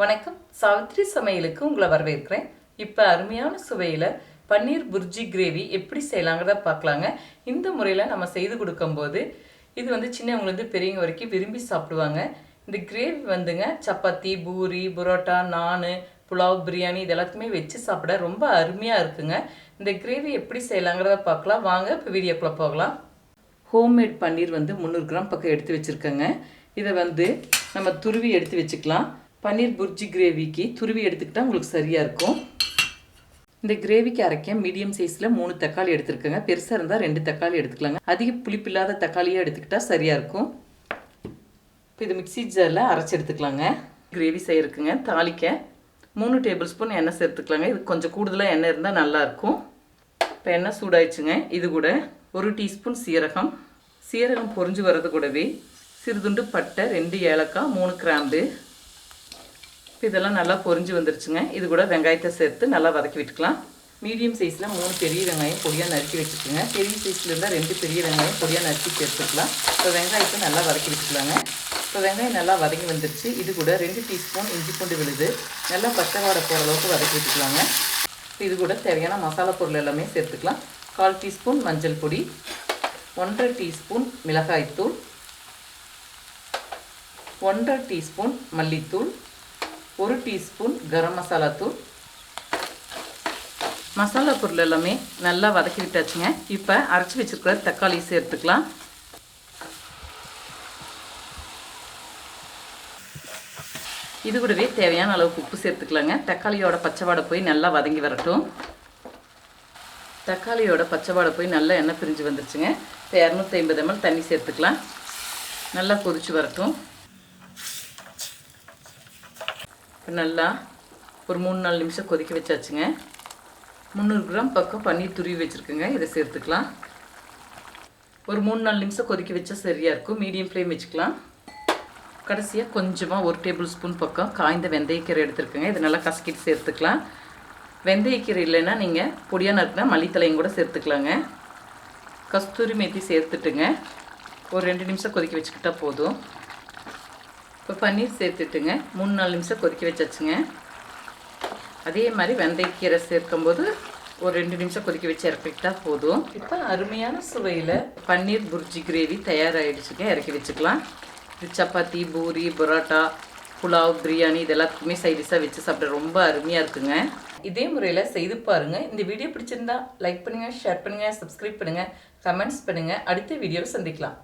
வணக்கம். சாவித்ரி சமையலுக்கு உங்களை வரவேற்கிறேன். இப்போ அருமையான சுவையில் பன்னீர் புர்ஜி கிரேவி எப்படி செய்யலாங்கிறத பார்க்கலாங்க. இந்த முறையில் நம்ம செய்து கொடுக்கும்போது இது வந்து சின்னவங்கலேருந்து பெரியவங்க வரைக்கும் விரும்பி சாப்பிடுவாங்க. இந்த கிரேவி வந்துங்க சப்பாத்தி பூரி புரோட்டா நான் புலாவ் பிரியாணி இது எல்லாத்தையுமே வச்சு சாப்பிட ரொம்ப அருமையாக இருக்குங்க. இந்த கிரேவி எப்படி செய்யலாங்கிறத பார்க்கலாம். வாங்க இப்போ வீடியோக்குள்ளே போகலாம். ஹோம்மேட் பன்னீர் வந்து முந்நூறு கிராம் பக்கம் எடுத்து வச்சுருக்கேங்க. இதை வந்து நம்ம துருவி எடுத்து வச்சுக்கலாம். பன்னீர் புர்ஜி கிரேவிக்கு துருவி எடுத்துக்கிட்டால் உங்களுக்கு சரியாக இருக்கும். இந்த கிரேவிக்கு அரைக்க மீடியம் சைஸில் மூணு தக்காளி எடுத்துருக்கேங்க. பெருசாக இருந்தால் ரெண்டு தக்காளி எடுத்துக்கலாங்க. அதிக புளிப்பில்லாத தக்காளியாக எடுத்துக்கிட்டால் சரியாக இருக்கும். இப்போ இது மிக்ஸி ஜாரில் அரைச்சி எடுத்துக்கலாங்க. கிரேவி செய்யறதுக்குங்க. தாளிக்க மூணு டேபிள் ஸ்பூன் எண்ணெய் சேர்த்துக்கலாங்க. இது கொஞ்சம் கூடுதலாக எண்ணெய் இருந்தால் நல்லாயிருக்கும் இப்போ எண்ணெய் சூடாயிடுச்சுங்க. இது கூட ஒரு டீஸ்பூன் சீரகம். சீரகம் பொரிஞ்சு வர்றது கூடவே சிறுதுண்டு பட்டை ரெண்டு ஏலக்காய் மூணு கிராம்பு இதெல்லாம் நல்லா பொரிஞ்சு வந்துருச்சுங்க. இது கூட வெங்காயத்தை சேர்த்து நல்லா வதக்கி விட்டுக்கலாம். மீடியம் சைஸில் மூணு பெரிய வெங்காயம் பொடியாக நறுக்கி வச்சுக்கோங்க. பெரிய சைஸில் இருந்தால் ரெண்டு பெரிய வெங்காயம் பொடியாக நறுக்கி சேர்த்துக்கலாம். இப்போ வெங்காயத்தை நல்லா வதக்கி வச்சுக்கலாங்க இப்போ வெங்காயம் நல்லா வதங்கி வந்துருச்சு. இது கூட ரெண்டு டீஸ்பூன் இஞ்சி பூண்டு விழுது. நல்லா பச்சை வாடை போகிற அளவுக்கு வதக்கி விட்டுக்கலாங்க. இது கூட தேவையான மசாலா பொருள் எல்லாமே சேர்த்துக்கலாம். கால் டீஸ்பூன் மஞ்சள் பொடி ஒன்றரை டீஸ்பூன் மிளகாய்த்தூள் ஒன்றரை டீஸ்பூன் மல்லித்தூள் ஒரு டீஸ்பூன் கரம் மசாலா தூள். மசாலா பொருள் எல்லாமே நல்லா வதக்கி விட்டாச்சுங்க. இப்போ அரைச்சி வச்சுருக்கிற தக்காளி சேர்த்துக்கலாம். இது கூடவே தேவையான அளவுக்கு உப்பு சேர்த்துக்கலாங்க. தக்காளியோட பச்சைவாடை போய் நல்லா வதங்கி வரட்டும். தக்காளியோட பச்சைவாடை போய் நல்லா எண்ணெய் பிரிஞ்சு வந்துருச்சுங்க. இப்போ இரநூத்தி ஐம்பது எம்எல் தண்ணி சேர்த்துக்கலாம். நல்லா கொதிச்சு வரட்டும் இப்போ நல்லா ஒரு மூணு நாலு நிமிஷம் கொதிக்க வச்சாச்சுங்க. முந்நூறு கிராம் பக்கம் பன்னீர் துருவி வச்சுருக்குங்க. இதை சேர்த்துக்கலாம். ஒரு மூணு நாலு நிமிஷம் கொதிக்க வச்சா சரியாக இருக்கும். மீடியம் ஃப்ளேம் வச்சுக்கலாம். கடைசியாக கொஞ்சமாக ஒரு டேபிள் ஸ்பூன் பக்கம் காய்ந்த வெந்தயக்கீரை எடுத்துருக்குங்க. இதை நல்லா கசக்கிட்டு சேர்த்துக்கலாம். வெந்தயக்கீரை இல்லைன்னா நீங்கள் பொடியாக நறுக்குனா மல்லித்தலையும் கூட சேர்த்துக்கலாங்க. கஸ்தூரி மேத்தி சேர்த்துட்டுங்க. ஒரு ரெண்டு நிமிஷம் கொதிக்க வச்சுக்கிட்டால் போதும். இப்போ பன்னீர் சேர்த்துட்டுங்க. மூணு நாலு நிமிஷம் கொதிக்க வச்சாச்சுங்க. அதே மாதிரி வெந்தயக்கீரை சேர்க்கும்போது ஒரு ரெண்டு நிமிஷம் கொதிக்க வச்சு இறக்கிட்டா போதும். இப்போ அருமையான சுவையில் பன்னீர் புர்ஜி கிரேவி தயாராகிடுச்சுங்க இறக்கி வச்சுக்கலாம். இது சப்பாத்தி பூரி பரோட்டா புலாவ் பிரியாணி இது எல்லாத்துக்குமே சைடிஷாக வச்சு சாப்பிட ரொம்ப அருமையாக இருக்குங்க. இதே முறையில் செய்து பாருங்கள் இந்த வீடியோ பிடிச்சிருந்தா லைக் பண்ணுங்கள் ஷேர் பண்ணுங்கள் சப்ஸ்கிரைப் பண்ணுங்கள் கமெண்ட்ஸ் பண்ணுங்கள் அடுத்த வீடியோவை சந்திக்கலாம்.